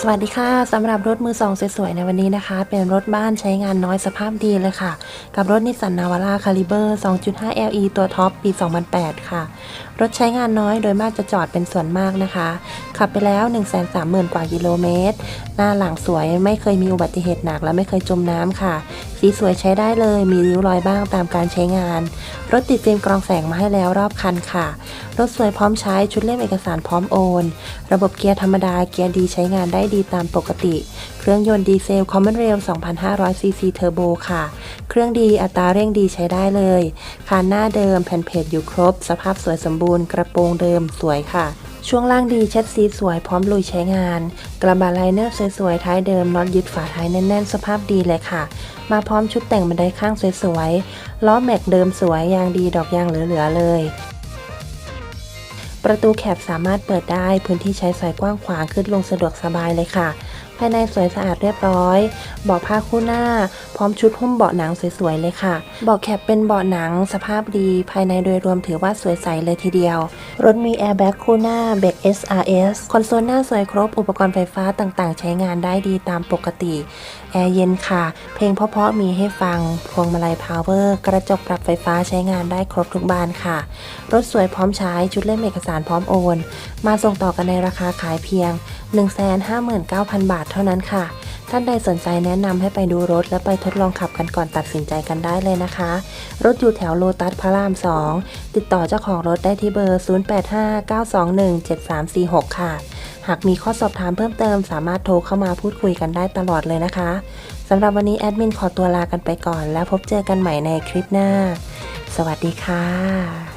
สวัสดีค่ะสำหรับรถมือสองสวยๆในวันนี้นะคะ เป็นรถบ้านใช้งานน้อยสภาพดีเลยค่ะ กับรถนิสสันนาวาร่าคาลิเบอร์ 2.5 LE ตัวท็อปปี 2008 ค่ะ รถใช้งานน้อยโดยมากจะจอดเป็นส่วนมากนะคะ ขับไปแล้ว 130,000 กว่ากิโลเมตร หน้าหลังสวยไม่เคยมีอุบัติเหตุหนักและไม่เคยจมน้ำค่ะ สีสวยใช้ได้เลยมีริ้วรอยบ้างตามการใช้งาน รถติดฟิล์มกรองแสงมาให้แล้วรอบคันค่ะ รถสวยพร้อมใช้ชุดเล่มเอกสารพร้อมโอน ระบบเกียร์ธรรมดาเกียร์ดีใช้งานได้ดีตามปกติ เครื่องยนต์ดีเซล Common Rail 2,500ซีซีเทอร์โบค่ะ เครื่องดีอัตราเร่งดีใช้ได้เลยคานหน้าเดิมแผ่นเพจอยู่ครบ สภาพสวยสมบูรณ์กระโปรงเดิมสวยค่ะช่วงล่างดีเช็ดสีสวยพร้อมลุยใช้งาน กระบะไลเนอร์สวยๆท้ายเดิมน็อตยึดฝาท้ายแน่นๆ สภาพดีเลยค่ะ มาพร้อมชุดแต่งบันไดข้างสวยๆล้อแม็กเดิมสวยยางดีดอกยางเหลือๆเลย ประตูแคบสามารถเปิดได้ พื้นที่ใช้สอยกว้างขวางขึ้นลงสะดวกสบายเลยค่ะ ภายในสวยสะอาดเรียบร้อย เบาะผ้าคู่หน้า พร้อมชุดหุ้มเบาะหนังสวยๆเลยค่ะ เบาะแคบเป็นเบาะหนังสภาพดี ภายในโดยรวมถือว่าสวยใสเลยทีเดียว รถมีแอร์แบ็กคู่หน้าเบรก SRS คอนโซลหน้าสวยครบ อุปกรณ์ไฟฟ้าต่างๆ ใช้งานได้ดีตามปกติ แอร์เย็นค่ะ เพลงเพราะๆมีให้ฟัง พวงมาลัยพาวเวอร์ กระจกปรับไฟฟ้าใช้งานได้ครบทุกบานค่ะ รถสวยพร้อมใช้ ชุดเล่มเอกสารพร้อมโอน มาส่งต่อกันในราคาขายเพียง 159,000 บาททเท่านั้นค่ะ ท่านใดสนใจแนะนำให้ไปดูรถและไปทดลองขับกันก่อนตัดสินใจกันได้เลยนะคะ รถอยู่แถวโลตัสพระราม 2 ติดต่อเจ้าของรถได้ที่เบอร์ 0859217346 ค่ะ หากมีข้อสอบถามเพิ่มเติมสามารถโทรเข้ามาพูดคุยกันได้ตลอดเลยนะคะสำหรับวันนี้แอดมินขอตัวลากันไปก่อน แล้วพบเจอกันใหม่ในคลิปหน้า สวัสดีค่ะ